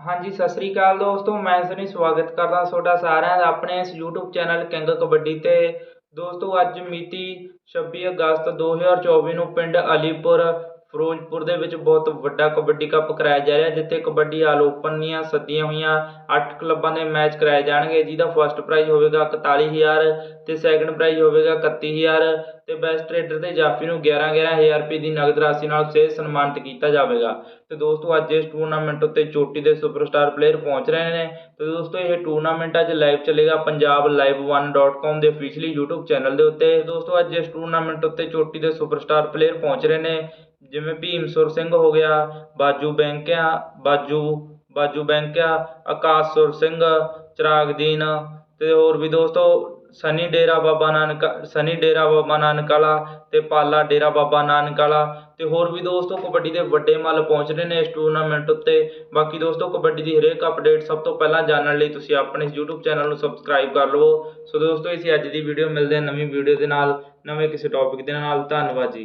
ਹਾਂਜੀ, ਸਤਿ ਸ੍ਰੀ ਅਕਾਲ ਦੋਸਤੋ, ਮੈਂ ਸਨੀ ਸਵਾਗਤ ਕਰਦਾ ਤੁਹਾਡਾ ਸਾਰਿਆਂ ਦਾ ਆਪਣੇ ਇਸ YouTube ਚੈਨਲ ਕਿੰਗ ਕਬੱਡੀ ਤੇ। ਦੋਸਤੋ, ਅੱਜ ਮਿਤੀ 26 ਅਗਸਤ 2024 ਨੂੰ ਪਿੰਡ ਅਲੀਪੁਰ ਫਿਰੋਜ਼ਪੁਰ ਦੇ ਵਿੱਚ ਬਹੁਤ ਵੱਡਾ ਕਬੱਡੀ ਕੱਪ ਕਰਾਇਆ ਜਾ ਰਿਹਾ, ਜਿੱਥੇ ਕਬੱਡੀ ਆਲ ਓਪਨ ਦੀਆਂ ਸੱਦੀਆਂ ਹੋਈਆਂ 8 ਕਲੱਬਾਂ ਦੇ ਮੈਚ ਕਰਾਏ ਜਾਣਗੇ। ਜਿਹਦਾ ਫਸਟ ਪ੍ਰਾਈਜ਼ ਹੋਵੇਗਾ 41000 ਤੇ ਸੈਕੰਡ ਪ੍ਰਾਈਜ਼ ਹੋਵੇਗਾ 31000 ਤੇ ਬੈਸਟ ਟ੍ਰੇਡਰ ਦੇ ਜਾਫੀ ਨੂੰ 11 11000 ਰੁਪਏ ਦੀ ਨਗਦ ਰਾਸ਼ੀ ਨਾਲ ਸੇ ਸਨਮਾਨਿਤ ਕੀਤਾ ਜਾਵੇਗਾ। ਤੇ ਦੋਸਤੋ, ਅੱਜ ਇਸ ਟੂਰਨਾਮੈਂਟ ਉੱਤੇ ਚੋਟੀ ਦੇ ਸੁਪਰਸਟਾਰ ਪਲੇਅਰ ਪਹੁੰਚ ਰਹੇ ਨੇ। ਤੇ ਦੋਸਤੋ, ਇਹ ਟੂਰਨਾਮੈਂਟ ਅੱਜ ਲਾਈਵ ਚੱਲੇਗਾ ਪੰਜਾਬ ਲਾਈਵ 1.com ਦੇ ਅਫੀਸ਼ੀਅਲੀ YouTube ਚੈਨਲ ਦੇ ਉੱਤੇ। ਦੋਸਤੋ, ਅੱਜ ਇਸ ਟੂਰਨਾਮੈਂਟ ਉੱਤੇ ਚੋਟੀ ਦੇ ਸੁਪਰਸਟਾਰ ਪਲੇਅਰ ਪਹੁੰਚ ਰਹੇ ਨੇ। ਜਿਵੇਂ ਭੀਮ ਸੁਰ ਸਿੰਘ ਹੋ ਗਿਆ, ਬਾਜੂ ਬੈਂਕਿਆ, ਬਾਜੂ ਬਾਜੂ ਬੈਂਕਿਆ, ਆਕਾਸ਼ ਸੁਰ ਸਿੰਘ, ਚਿਰਾਗਦੀਨ ਅਤੇ ਹੋਰ ਵੀ ਦੋਸਤੋ, ਸਨੀ ਡੇਰਾ ਬਾਬਾ ਨਾਨਕ, ਸਨੀ ਡੇਰਾ ਬਾਬਾ ਨਾਨਕ ਵਾਲਾ ਅਤੇ ਪਾਲਾ ਡੇਰਾ ਬਾਬਾ ਨਾਨਕ ਵਾਲਾ ਅਤੇ ਹੋਰ ਵੀ ਦੋਸਤੋ ਕਬੱਡੀ ਦੇ ਵੱਡੇ ਮੱਲ ਪਹੁੰਚ ਰਹੇ ਨੇ ਇਸ ਟੂਰਨਾਮੈਂਟ ਉੱਤੇ। ਬਾਕੀ ਦੋਸਤੋ ਕਬੱਡੀ ਦੀ ਹਰੇਕ ਅਪਡੇਟ ਸਭ ਤੋਂ ਪਹਿਲਾਂ ਜਾਣਨ ਲਈ ਤੁਸੀਂ ਆਪਣੇ ਇਸ YouTube ਚੈਨਲ ਨੂੰ ਸਬਸਕ੍ਰਾਈਬ ਕਰ ਲਵੋ। ਸੋ ਦੋਸਤੋ, ਅਸੀਂ ਅੱਜ ਦੀ ਵੀਡੀਓ ਮਿਲਦੇ ਹਾਂ ਨਵੀਂ ਵੀਡੀਓ ਦੇ ਨਾਲ, ਨਵੇਂ ਕਿਸੇ ਟੌਪਿਕ ਦੇ ਨਾਲ। ਧੰਨਵਾਦ ਜੀ।